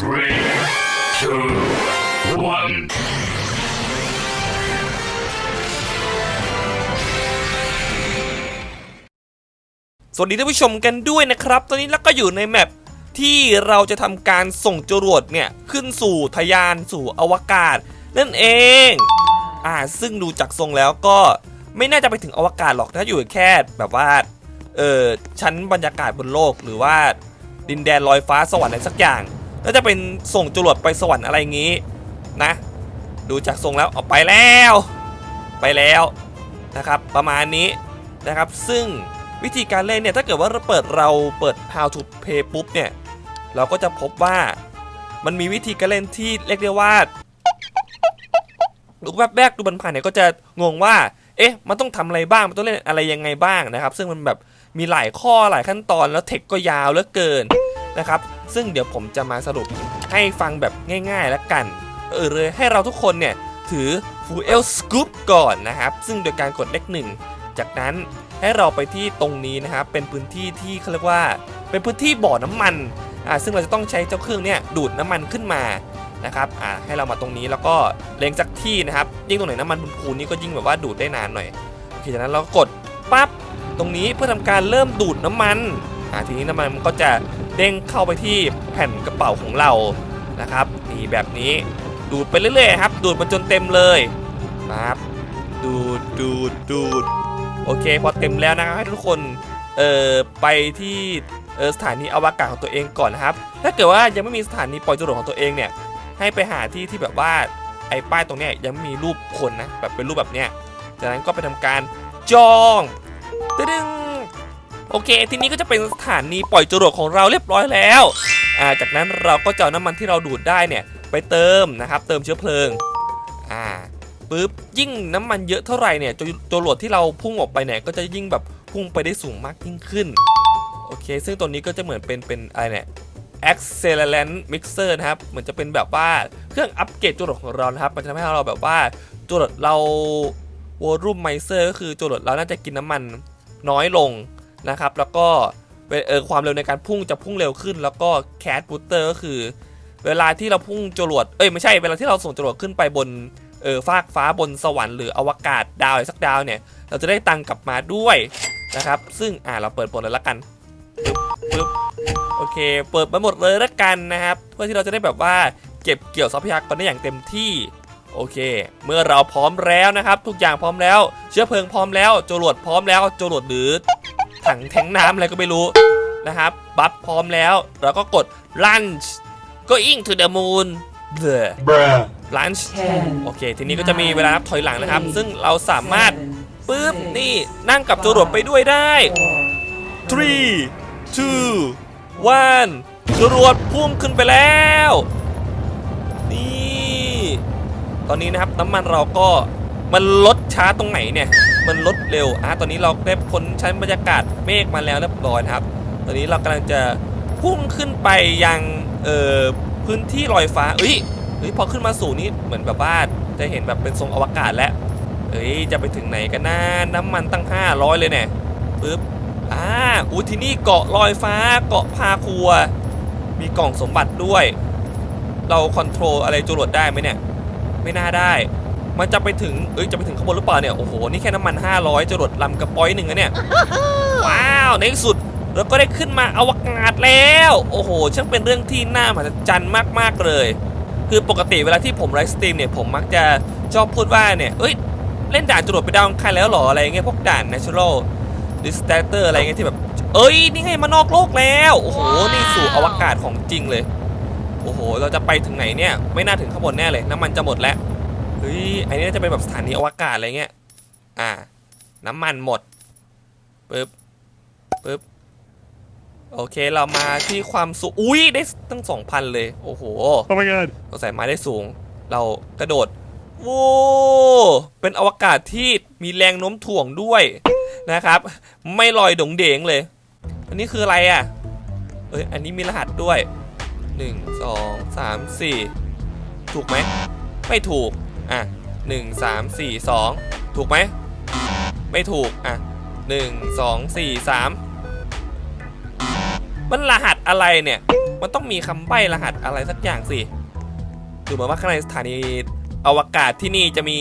Three, two, one. สวัสดีท่านผู้ชมกันด้วยนะครับ ตอนนี้เราก็อยู่ในแมปที่เราจะทำการส่งจรวดเนี่ย ขึ้นสู่ทยานสู่อวกาศ นั่นเอง อ่าซึ่งดูจากทรงแล้วก็ไม่น่าจะไปถึงอวกาศหรอกถ้าอยู่แค่แบบว่า เออชั้นบรรยากาศบนโลกหรือว่าดินแดนลอยฟ้าสวรรค์อะไรสักอย่าง น่าจะเป็นส่งจรวดไปสวรรค์อะไรงี้นะ ดูจากทรงแล้วออกไปแล้ว ไปแล้วนะครับ ประมาณนี้นะครับ ซึ่งวิธีการเล่นเนี่ยถ้าเกิดว่าเราเปิดเราเปิด how to play ปุ๊บเนี่ย เราก็จะพบว่ามันมีวิธีการเล่นที่เรียกได้ว่าดูแวบๆดูบันผ่านเนี่ยก็จะงงว่า เอ๊ะ มันต้องทำอะไรบ้าง มันต้องเล่นอะไรยังไงบ้างนะครับ ซึ่งมันแบบมีหลายข้อหลายขั้นตอนแล้วเทคก็ยาวเหลือเกินนะครับ ซึ่งเดี๋ยวผมจะมาสรุปให้ฟังแบบง่ายๆแล้วกันเออเลยให้เราทุกคนเนี่ยถือ Fuel Scoop ก่อนนะครับ ซึ่งโดยการกดเลขหนึ่งจากนั้นให้เราไปที่ตรงนี้นะครับเป็นพื้นที่ที่เขาเรียกว่า เป็นพื้นที่บ่อน้ำมันอ่าซึ่งเราจะต้องใช้เจ้าเครื่องเนี่ยดูดน้ำมันขึ้นมานะครับอ่าให้เรามาตรงนี้แล้วก็เล็งสักที่นะครับ ยิ่งตรงไหนน้ำมันพูนๆนี่ก็ยิ่งแบบว่าดูดได้นานหน่อยโอเคจากนั้นเราก็กดปั๊บตรงนี้เพื่อทำการเริ่มดูดน้ำมันาทีนี้น้ำมันมันก็จะเด้งเข้าไปที่แผ่นกระเป๋าของเรานะครับนี่แบบนี้ดูดไปเรื่อยๆครับ ดูดมันจนเต็มเลยนะครับดูดดูดดูดโอเคพอเต็มแล้วนะครับให้ทุกคนเอ่อไปที่เอ่อสถานีอวกาศของตัวเองก่อนนะครับ ถ้าเกิดว่ายังไม่มีสถานีปล่อยจรวดของตัวเองเนี่ยให้ไปหาที่ที่แบบว่าไอ้ป้ายตรงเนี้ยยังไม่มีรูปคนนะแบบเป็นรูปแบบเนี้ยจากนั้นก็ไปทำการจองตึ้ง โอเค ทีนี้ก็จะเป็นสถานีปล่อยจรวดของเราเรียบร้อยแล้วอ่าจากนั้นเราก็จะเอาน้ำมันที่เราดูดได้เนี่ยไปเติมนะครับ เติมเชื้อเพลิงอ่าปุ๊บยิ่งน้ำมันเยอะเท่าไหร่เนี่ยจรวดที่เราพุ่งออกไปเนี่ยก็จะยิ่งแบบพุ่งไปได้สูงมากยิ่งขึ้นโอเค ซึ่งตัวนี้ก็จะเหมือนเป็นเป็นอะไรเนี่ย accelerant mixer นะครับเหมือนจะเป็นแบบว่าเครื่องอัปเกรดจรวดของเรานะครับ มันจะทำให้เราแบบว่าจรวดเรา volume miser ก็คือจรวดเราน่าจะกินน้ำมันน้อยลง นะครับ แล้วก็เออความเร็วในการพุ่งจะพุ่งเร็วขึ้น แล้วก็ cat booster ก็คือ เวลาที่เราพุ่งจรวดเอ้ยไม่ใช่เวลาที่เราส่งจรวดขึ้นไปบนเออฟากฟ้าบนสวรรค์หรืออวกาศดาวอะไรสักดาวเนี่ย เราจะได้ตังกลับมาด้วยนะครับ ซึ่งอ่าเราเปิดหมดเลยละกันปึ๊บโอเค เปิดมาหมดเลยละกันนะครับ เพื่อที่เราจะได้แบบว่าเก็บเกี่ยวทรัพยากรได้อย่างเต็มที่โอเค เมื่อเราพร้อมแล้วนะครับ ทุกอย่างพร้อมแล้ว เชื้อเพลิงพร้อมแล้วจรวดพร้อมแล้วจรวดหรือ ถังแทงน้ำอะไรก็ไม่รู้นะครับ บัฟพร้อมแล้ว เราก็กด launch going to the moon Bleh. Bruh. launch Ten โอเค ทีนี้ก็จะมีเวลานับถอยหลังนะครับ ซึ่งเราสามารถปึ๊บนี่นั่งกับจรวดไปด้วยได้ three two one จรวดพุ่งขึ้นไปแล้ว นี่ ตอนนี้นะครับน้ำมันเราก็ มันลดช้าตรงไหนเนี่ย มันลดเร็วอะตอนนี้เราได้พ้นชั้นบรรยากาศเมฆมาแล้วเรียบร้อยนะครับ ตอนนี้เรากำลังจะพุ่งขึ้นไปยังเอ่อพื้นที่ลอยฟ้าเอ้ยเฮ้ยพอขึ้นมาสูงนี่เหมือนแบบว่าจะเห็นแบบเป็นทรงอวกาศแล้วเอ้ยจะไปถึงไหนกันนะน้ำมันตั้ง 500 เลยเนี่ยปึ๊บอ่าอู้ที่นี่เกาะลอยฟ้าเกาะพาครัว มีกล่องสมบัติด้วย เราคอนโทรลอะไรจรวดได้ไหมเนี่ย ไม่น่าได้ มันจะไปถึงเอ้ยจะไปถึงข้างบนหรือเปล่าเนี่ยโอ้โหนี่แค่น้ำมัน 500จรวดลำกระป๋อยหนึ่งนะเนี่ยว้าวในที่สุดเราก็ได้ขึ้นมาอวกาศแล้ว โอ้โหช่างเป็นเรื่องที่น่ามหัศจรรย์มากๆเลย คือปกติเวลาที่ผมไลฟ์สตรีมเนี่ยผมมักจะชอบพูดว่าเนี่ยเอ้ยเล่นด่านจรวดไปดาวอังคารแล้วเหรออะไรเงี้ยพวกด่าน natural disaster อะไรเงี้ยที่แบบ เอ้ยนี่ไงมานอกโลกแล้วโอ้โหนี่สู่อวกาศของจริงเลยโอ้โห เราจะไปถึงไหนเนี่ย ไม่น่าถึงข้างบนแน่เลย น้ำมันจะหมดแล้วเฮ้ยอันนี้น่าจะเป็นแบบสถานีอวกาศอะไรเงี้ย อ่า น้ำมันหมดปึ๊บปึ๊บโอเคเรามาที่ความสูงอุ้ยได้ตั้งสองพันเลย โอ้โห Oh my god. เราใส่ไม้ได้สูง เรากระโดดโว้เป็นอวกาศที่มีแรงโน้มถ่วงด้วยนะครับ ไม่ลอยดงเดงเลย อันนี้คืออะไรอะ เอ้ยอันนี้มีรหัสด้วย 1 2 3 4 ถูกไหม ไม่ถูก อะ1 3 4 2ถูกไหม ไม่ถูก อะ1 2 4 3มันรหัสอะไรเนี่ย มันต้องมีคำใบ้รหัสอะไรสักอย่างสิดูเหมือนว่าข้างในสถานีอวกาศที่นี่จะมี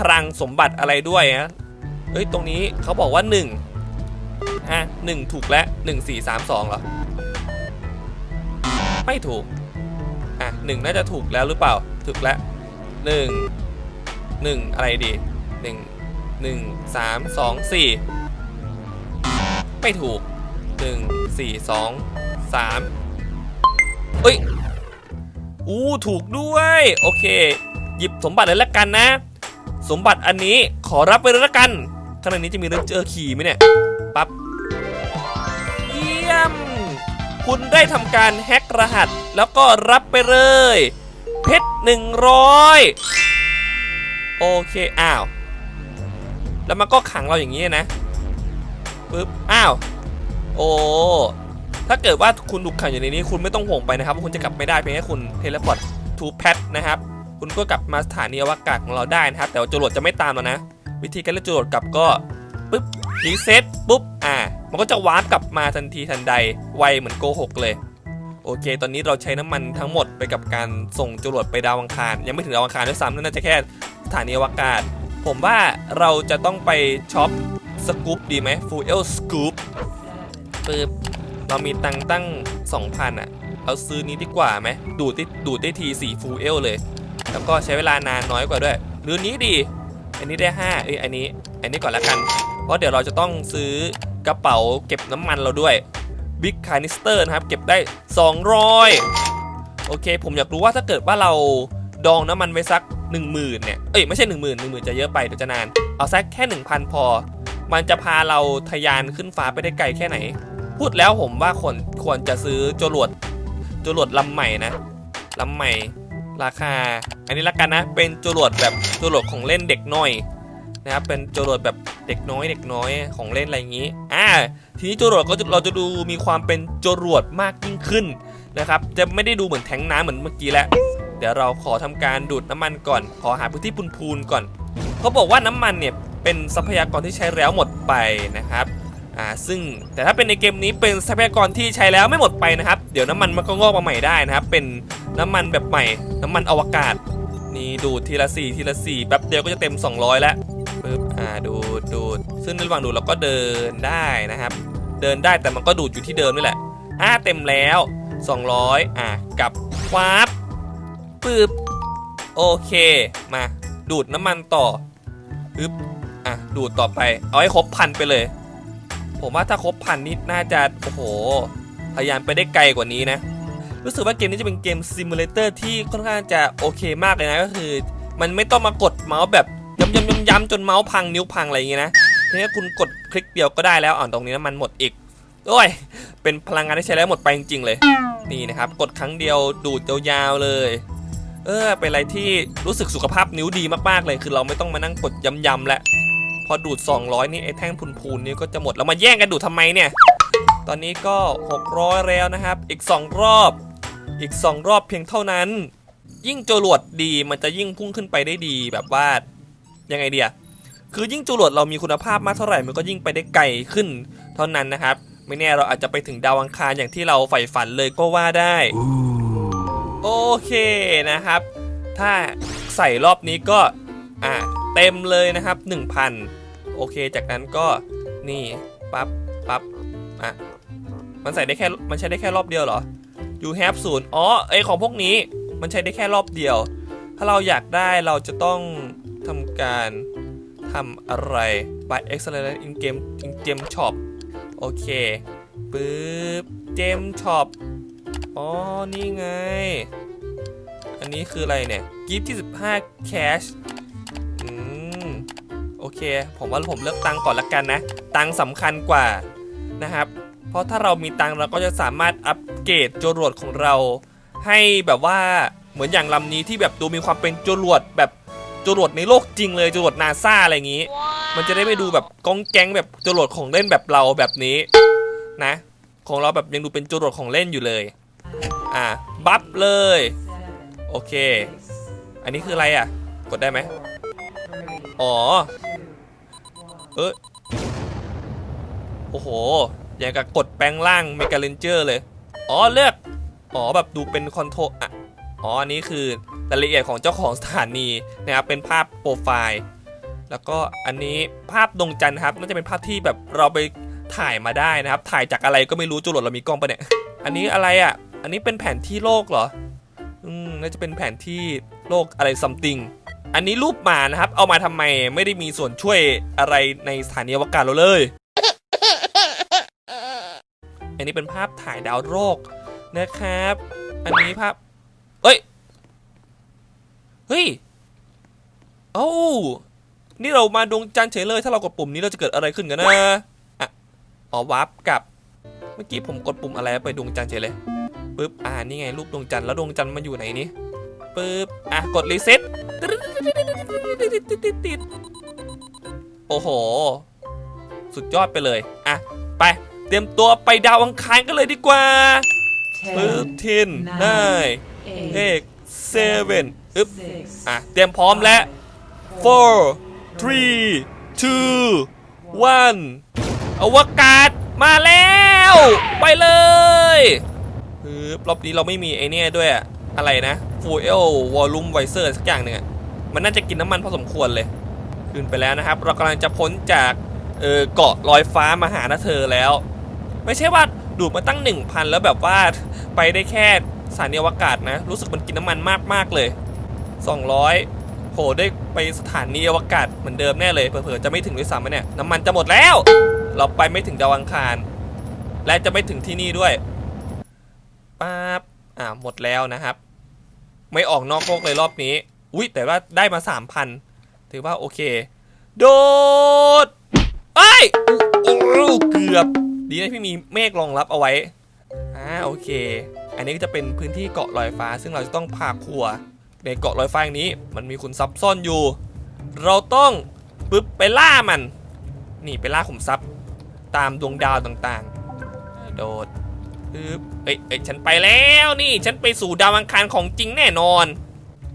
คลังสมบัติอะไรด้วยนะเฮ้ย ตรงนี้เขาบอกว่า 1 อะหนึ่งถูกแล้วหนึ่งสี่สามสองเหรอ ไม่ถูก อะหนึ่งน่าจะถูกแล้วหรือเปล่า ถูกแล้วหนึ่ง หนึ่งอะไรดีหนึ่งหนึ่งสามสองสี่ไม่ถูกหนึ่งสี่สองสามเอ้ยอู้ถูกด้วย โอเค หยิบสมบัติเลยละกันนะ สมบัติอันนี้ขอรับไปเลยละกันข้างในนี้จะมีเรื่องเจอขี่ไหมเนี่ยปั๊บเยี่ยม คุณได้ทำการแฮกรหัสแล้วก็รับไปเลย เพชรหนึ่งร้อย โอเค อ้าว แล้วมันก็ขังเราอย่างนี้นะปึ๊บ อ้าว โอ้ ถ้าเกิดว่าคุณถูกขังอยู่ในนี้ คุณไม่ต้องห่วงไปนะครับว่าคุณจะกลับไม่ได้เพียงแค่คุณเทเลพอร์ตทูแพทนะครับ คุณก็กลับมาสถานีอวกาศของเราได้นะครับ แต่ว่าจรวดจะไม่ตามเรานะ วิธีการเล่นจรวดกลับก็ปึ๊บรีเซ็ตปุ๊บ อ่า มันก็จะวาร์ปกลับมาทันทีทันใด ไวเหมือนโกหกเลย โอเค ตอนนี้เราใช้น้ำมันทั้งหมดไปกับการส่งจรวดไปดาวอังคาร ยังไม่ถึงดาวอังคารด้วยซ้ำนั่นน่าจะแค่ ถานีอวกาศ ผมว่าเราจะต้องไปช็อปสกู๊ปดีไหมฟูเอลสกู๊ปปึ๊บเรามีตังค์ตั้ง 2,000 อะ เอาซื้อนี้ดีกว่าไหมดูดได้ดูดได้ที4ฟูเอลเลย แล้วก็ใช้เวลานานน้อยกว่าด้วย หรือนี้ดี อันนี้ได้ 5 เอ้ยอันนี้ อันนี้ก่อนละกัน เพราะเดี๋ยวเราจะต้องซื้อกระเป๋าเก็บน้ำมันเราด้วย Big Canister นะครับ เก็บได้ 200 โอเค ผมอยากรู้ว่าถ้าเกิดว่าเราดองน้ำมันไว้สัก 10,000เนี่ยเอ้ยไม่ใช่ 10,000 10,000 จะเยอะไปเดี๋ยวจะนาน เอาสักแค่ 1,000 พอ มันจะพาเราทะยานขึ้นฟ้าไปได้ไกลแค่ไหน พูดแล้วผมว่าควรควรจะซื้อจรวดจรวดลำใหม่นะลำใหม่ราคา อันนี้ละกันนะ เป็นจรวดแบบจรวดของเล่นเด็กน้อยนะครับเป็นจรวดแบบเด็กน้อยเด็กน้อยของเล่นอะไรอย่างนี้อ่าทีนี้จรวดก็เราจะดูมีความเป็นจรวดมากยิ่งขึ้นนะครับ จะไม่ได้ดูเหมือนแทงน้ำเหมือนเมื่อกี้แล้ว เดี๋ยวเราขอทำการดูดน้ำมันก่อน ขอหาพื้นที่พูนๆก่อน เขาบอกว่าน้ำมันเนี่ยเป็นทรัพยากรที่ใช้แล้วหมดไปนะครับอ่าซึ่งแต่ถ้าเป็นในเกมนี้เป็นทรัพยากรที่ใช้แล้วไม่หมดไปนะครับ เดี๋ยวน้ำมันมันก็งอกมาใหม่ได้นะครับ เป็นน้ำมันแบบใหม่ น้ำมันอวกาศ นี่ดูดทีละสี่ทีละสี่แป๊บเดียวก็จะเต็ม 200 แล้วปึ๊บอ่าดูดดูดซึ่งในระหว่างดูดเราก็เดินได้นะครับ เดินได้แต่มันก็ดูดอยู่ที่เดิมนี่แหละอ่าเต็มแล้ว 200 อ่ากลับวาร์ป ปึ๊บโอเค มา ดูดน้ำมันต่อปึ๊บอะ ดูดต่อไป เอาให้ครบพันไปเลย ผมว่าถ้าครบพันนี่น่าจะ โอ้โห พยายามไปได้ไกลกว่านี้นะ รู้สึกว่าเกมนี้จะเป็นเกมซิมูเลเตอร์ที่ค่อนข้างจะโอเคมากเลยนะ ก็คือ มันไม่ต้องมากดเมาส์แบบย้ำย้ำย้ำย้ำจนเมาส์พังนิ้วพังอะไรอย่างงี้นะทีนี้คุณกดคลิกเดียวก็ได้แล้วอ่อนตรงนี้น้ำมันหมดอีกโอ้ย เป็นพลังงานที่ใช้แล้วหมดไปจริงๆเลย นี่นะครับ กดครั้งเดียวดูดยาวๆเลย เออ เป็นอะไรที่รู้สึกสุขภาพนิ้วดีมากๆเลย คือเราไม่ต้องมานั่งกดย้ำๆแล้วพอดูด 200 นี่ไอ้แท่งพูนๆนี่ก็จะหมดแล้วมาแย่งกันดูดทำไมเนี่ย ตอนนี้ก็ 600 แล้วนะครับ อีก 2 รอบ อีก 2 รอบเพียงเท่านั้น ยิ่งจรวดดีมันจะยิ่งพุ่งขึ้นไปได้ดีแบบว่ายังไงเดียคือยิ่งจรวดเรามีคุณภาพมากเท่าไหร่มันก็ยิ่งไปได้ไกลขึ้น เท่านั้นนะครับ ไม่แน่เราอาจจะไปถึงดาวอังคารอย่างที่เราใฝ่ฝันเลยก็ว่าได้ โอเคนะครับ ถ้าใส่รอบนี้ก็อ่าเต็มเลยนะครับ 1,000 โอเค จากนั้นก็นี่ปั๊บปั๊บอะมันใส่ได้แค่มันใช้ได้แค่รอบเดียวเหรอ you have ศูนย์อ๋อไอของพวกนี้มันใช้ได้แค่รอบเดียว ถ้าเราอยากได้เราจะต้องทำการทำอะไร by accelerate in game in game shop โอเคปึ๊บ gem shop อ๋อ นี่ไง อันนี้คืออะไรเนี่ย กิฟที่ 15 cash อืม โอเค ผมว่าผมเลือกตังก่อนละกันนะ ตังสำคัญกว่านะครับ เพราะถ้าเรามีตังเราก็จะสามารถอัปเกรดจรวดของเรา ให้แบบว่าเหมือนอย่างลำนี้ที่แบบดูมีความเป็นจรวดแบบจรวดในโลกจริงเลยจรวดนาซาอะไรอย่างนี้ มันจะได้ไม่ดูแบบก้องแก๊งแบบจรวดของเล่นแบบเราแบบนี้นะ ของเราแบบยังดูเป็นจรวดของเล่นอยู่เลย อะบัฟเลย โอเค อันนี้คืออะไรอะ กดได้ไหมอ๋อ เออโอ้โห อย่างกับกดแปลงร่างเมกาเลนเจอร์เลย อ๋อเลือก อ๋อแบบดูเป็นคอนโทรลอะ อ๋อ อันนี้คือรายละเอียดของเจ้าของสถานีนะครับ เป็นภาพโปรไฟล์ แล้วก็อันนี้ภาพดวงจันทร์ครับ น่าจะเป็นภาพที่แบบเราไปถ่ายมาได้นะครับ ถ่ายจากอะไรก็ไม่รู้จุลดเรามีกล้องปะเนี่ย อันนี้อะไรอะ อันนี้เป็นแผนที่โลกเหรอ อืมน่าจะเป็นแผนที่โลกอะไรซัมติง อันนี้รูปหมานะครับ เอามาทำไมไม่ได้มีส่วนช่วยอะไรในสถานีอวกาศเราเลย อันนี้เป็นภาพถ่ายดาวโลกนะครับ อันนี้ภาพ เอ้ย เฮ้ยเอ้นี่เรามาดวงจันทร์เฉยเลย ถ้าเรากดปุ่มนี้เราจะเกิดอะไรขึ้นกันนะอะอ๋อวาร์ปกับ เมื่อกี้ผมกดปุ่มอะไรไปดวงจันทร์เฉยเลย ปึ๊บอ่านี่ไงรูปดวงจันทร์แล้วดวงจันทร์มันอยู่ไหนนี่ปึ๊บอะกดรีเซ็ตโอ้โห สุดยอดไปเลย อะ ไป เตรียมตัวไปดาวอังคารกันเลยดีกว่าปึ๊บ Ten, ทินได้เอ eight, กเซเว่นอึ๊บ six, อะ เตรียมพร้อมแล้ว four three two one อวกาศมาแล้ว ไปเลย ปึ๊บรอบนี้เราไม่มีไอเนี่ยด้วยอะอะไรนะ fuel volume visor สักอย่างหนึ่งอะมันน่าจะกินน้ำมันพอสมควรเลย ขึ้นไปแล้วนะครับ เรากำลังจะพ้นจากเออเกาะลอยฟ้ามาหานะเธอแล้ว ไม่ใช่ว่าดูดมาตั้ง 1,000 แล้วแบบว่าไปได้แค่สถานีอวกาศนะ รู้สึกมันกินน้ำมันมากมากเลย 200โหได้ไปสถานีอวกาศเหมือนเดิมแน่เลยเผื่อจะไม่ถึงด้วยซ้ำเนี่ยน้ำมันจะหมดแล้ว เราไปไม่ถึงดาวอังคาร และจะไม่ถึงที่นี่ด้วย ป๊าบอ่าหมดแล้วนะครับ ไม่ออกนอกโลกเลยรอบนี้ อุ้ยแต่ว่าได้มา3,000ถือว่าโอเค โดดไอ้ยโอ้โอ้เกือบ ดีนะพี่มีเมฆรองรับเอาไว้อ่าโอเค อันนี้ก็จะเป็นพื้นที่เกาะลอยฟ้า ซึ่งเราจะต้องพาครัว ในเกาะลอยฟ้าอย่างนี้ มันมีขุนทรัพย์ซ่อนอยู่ เราต้องปึ๊บไปล่ามัน นี่ไปล่าขุมทรัพย์ ตามดวงดาวต่างๆ โดด ปึ๊บเอ้ยเอ้ยฉันไปแล้วนี่ฉันไปสู่ดาวอังคารของจริงแน่นอน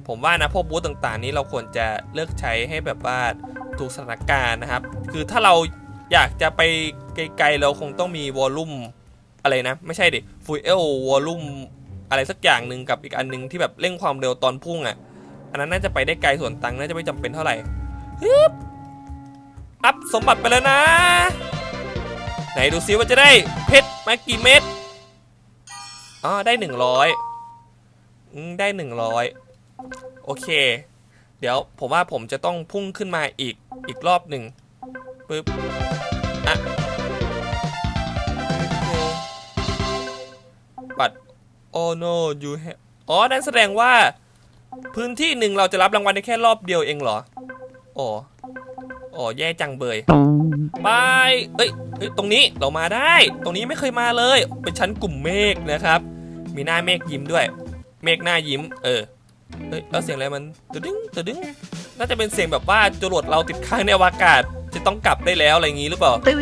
ผมว่านะพวกบูธต่างๆ นี้เราควรจะเลือกใช้ให้แบบว่าถูกสถานการณ์นะครับ คือถ้าเราอยากจะไปไกลๆเราคงต้องมีวอลลุ่มอะไรนะ ไม่ใช่ดิฟูเอลวอลลุ่มอะไรสักอย่างหนึ่งกับอีกอันหนึงที่แบบเร่งความเร็วตอนพุ่งอะ อันนั้นน่าจะไปได้ไกลส่วนตังน่าจะไม่จำเป็นเท่าไหร่ฮึบอัพสมบัติไปแล้วนะ ไหนดูซิว่าจะได้เพชรมากี่เม็ด อ๋อได้หนึ่งร้อยได้หนึ่งร้อยโอเค เดี๋ยวผมว่าผมจะต้องพุ่งขึ้นมาอีกอีกรอบหนึ่งปึ๊บอะบัตร oh no you have อ๋อ นั่นแสดงว่า พื้นที่หนึ่งเราจะรับรางวัลได้แค่รอบเดียวเองเหรออ๋ออ๋อแย่จังเบยบายเอ้ยเฮ้ยตรงนี้เรามาได้ ตรงนี้ไม่เคยมาเลย เป็นชั้นกลุ่มเมฆนะครับ มีหน้าเมฆยิ้มด้วย เมฆหน้ายิ้ม เออเฮ้ยแล้วเสียงอะไรมันตึดึงตึดึงน่าจะเป็นเสียงแบบว่าจรวดเราติดค้างในอวกาศจะต้องกลับได้แล้วอะไรอย่างงี้หรือเปล่าฮึบ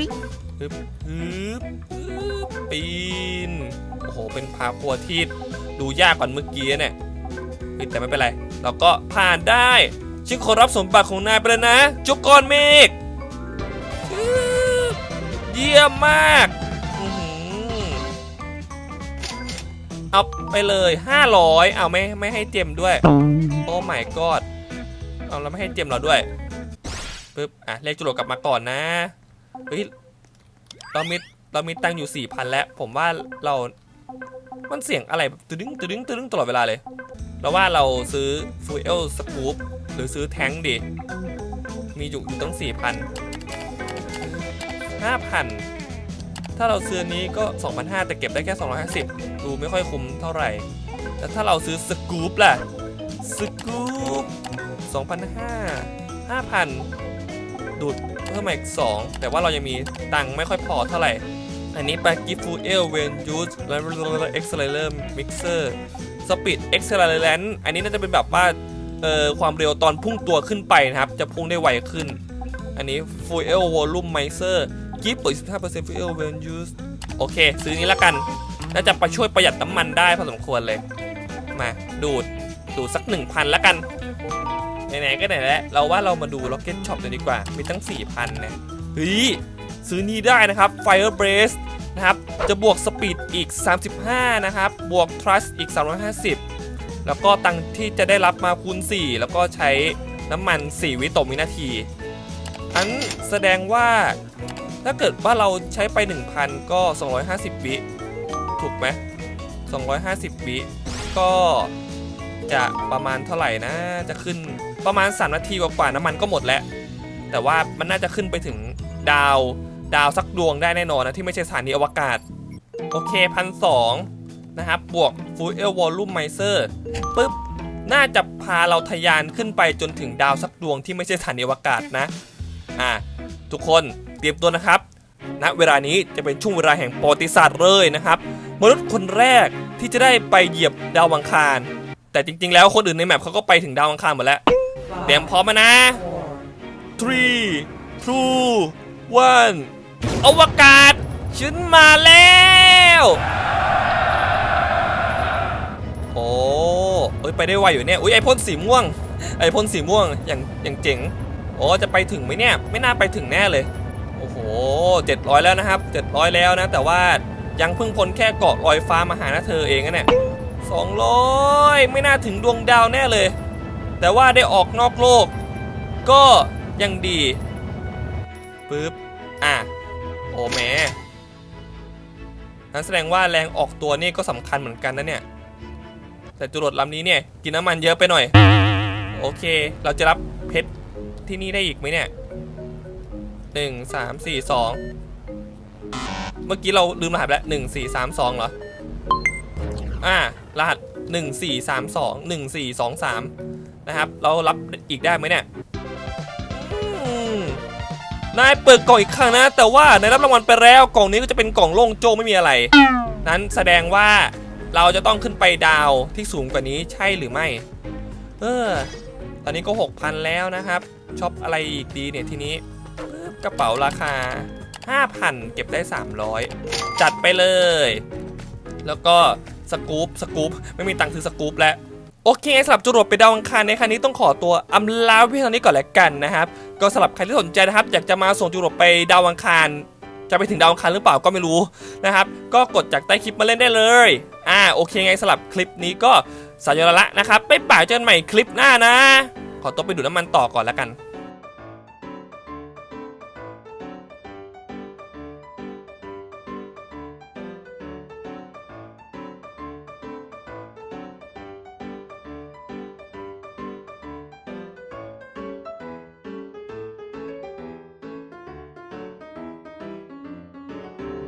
ฮึบฮึบปีนโอ้โหเป็นพาครัวที่ดูยากกว่าเมื่อกี้เนี่ยเฮ้ยแต่ไม่เป็นไร เราก็ผ่านได้ฉันขอรับสมบัติของนายไปแล้วนะ จุกรเมฆฮึบเยี่ยมมาก เอาไปเลย 500 เอาไม่ไม่ให้เจมด้วย โอ้ my god เอาแล้วไม่ให้เจมเราด้วยปึ๊บอะเลขจรวดกลับมาก่อนนะเฮ้ยเรามีเรามีตังอยู่4,000แล้ว ผมว่าเรา มันเสียงอะไรตึดึงตึดึงตึดึงตลอดเวลาเลยเราว่าเราซื้อฟูเอลสกูปหรือซื้อแท้งดิมีอยู่อยู่ตั้ง4,000 5,000 ถ้าเราซื้อนนี้ก็ 2,500 แต่เก็บได้แค่ 250 ดูไม่ค่อยคุ้มเท่าไหร่แต่ถ้าเราซื้อสกู๊ปล่ะ สกู๊ป2,500 5,000 ดูดเพิ่มมาอีก 2 แต่ว่าเรายังมีตังค์ไม่ค่อยพอเท่าไหร่ อันนี้ปกิฟูเอลเวนจูสแล้วเอ็กซ์เลอร์มิกเซอร์สปีดเอ็กซ์เลอร์อันนี้น่าจะเป็นแบบว่าเอ่อความเร็วตอนพุ่งตัวขึ้นไปนะครับ จะพุ่งได้ไวขึ้น อันนี้ Fuel Volume Miser กิฟต์ปุ๋ย15% Fuel When Used โอเค ซื้อนี้ละกัน น่าจะไปช่วยประหยัดน้ำมันได้พอสมควรเลย มา ดูด ดูดสัก 1,000ละกัน ไหนๆก็ไหนแล้ว เราว่าเรามาดู Rocket Shop เลยดีกว่า มีตั้ง 4,000เนี่ยเฮ้ย ซื้อนี้ได้นะครับ Fire Brace นะครับ จะบวกสปีดอีก 35 นะครับ บวก trust อีก 350 แล้วก็ตังที่จะได้รับมาคูณ 4 แล้วก็ใช้น้ำมัน 4 วิต่อวินาทีอันแสดงว่า ถ้าเกิดว่าเราใช้ไป 1,000 ก็ 250 วิถูกไหม250 วิก็จะประมาณเท่าไหร่นะ จะขึ้นประมาณ 3 นาทีกว่าๆน้ำมันก็หมดแล้ว แต่ว่ามันน่าจะขึ้นไปถึงดาวดาวสักดวงได้แน่นอนนะ ที่ไม่ใช่สถานีอวกาศ โอเคพันสองนะครับ บวก Fuel Volume Miser ปึ๊บ น่าจะพาเราทะยานขึ้นไปจนถึงดาวสักดวงที่ไม่ใช่สถานีอวกาศนะ อ่าทุกคน เตรียมตัวนะครับณเวลานี้จะเป็นช่วงเวลาแห่งประวัติศาสตร์เลยนะครับ มนุษย์คนแรกที่จะได้ไปเหยียบดาวอังคาร แต่จริงๆ แล้วคนอื่นในแมปเขาก็ไปถึงดาวอังคารหมดแล้ว เตรียมพร้อมมานะ three two one อวกาศฉันมาแล้ว โอ้เอ้ยไปได้ไวอยู่เนี่ยอุ้ยไอพ่นสีม่วง ไอพ่นสีม่วงอย่างอย่างเจ๋งโอ้จะไปถึงไหมเนี่ย ไม่น่าไปถึงแน่เลย โอ้โห700แล้วนะครับ700แล้วนะ แต่ว่ายังเพิ่งพ้นแค่เกาะลอยฟ้ามาหานะเธอเองนะเนี่ย200ไม่น่าถึงดวงดาวแน่เลย แต่ว่าได้ออกนอกโลก ก็ยังดีปึ๊บอะโอ้แหม่นั่นแสดงว่าแรงออกตัวนี่ก็สำคัญเหมือนกันนะเนี่ยแต่จรวดลำนี้เนี่ยกินน้ำมันเยอะไปหน่อย โอเค เราจะรับเพชรที่นี่ได้อีกไหมเนี่ย หนึ่งสามสี่สองเมื่อกี้เราลืมรหัสไปแล้วหนึ่งสี่สามสองเหรอ อ่ารหัสหนึ่งสี่สามสองหนึ่งสี่สองสามนะครับ เรารับอีกได้ไหมเนี่ยนายเปิดกล่องอีกครั้งนะ แต่ว่านายรับรางวัลไปแล้วกล่องนี้ก็จะเป็นกล่องโล่งโจ้ไม่มีอะไร นั้นแสดงว่าเราจะต้องขึ้นไปดาวที่สูงกว่านี้ใช่หรือไม่ เออ ตอนนี้ก็ 6,000 แล้วนะครับช็อปอะไรอีกดีเนี่ยทีนี้ กระเป๋าราคา 5,000 เก็บได้ 300 จัดไปเลย แล้วก็สกู๊ปสกู๊ปไม่มีตังค์ซื้อสกู๊ปแล้วโอเคสำหรับจรวดไปดาวอังคารในครั้งนี้ต้องขอตัวอำลาเพียงเท่านี้ก่อนแล้วกันนะครับ ก็สำหรับใครที่สนใจนะครับ อยากจะมาส่งจรวดไปดาวอังคาร จะไปถึงดาวอังคารหรือเปล่าก็ไม่รู้นะครับ ก็กดจากใต้คลิปมาเล่นได้เลยอ่าโอเคไงสำหรับคลิปนี้ก็สายละนะครับไปป่ายเจอกันใหม่คลิปหน้านะ ขอตัวไปดูดน้ำมันต่อก่อนแล้วกัน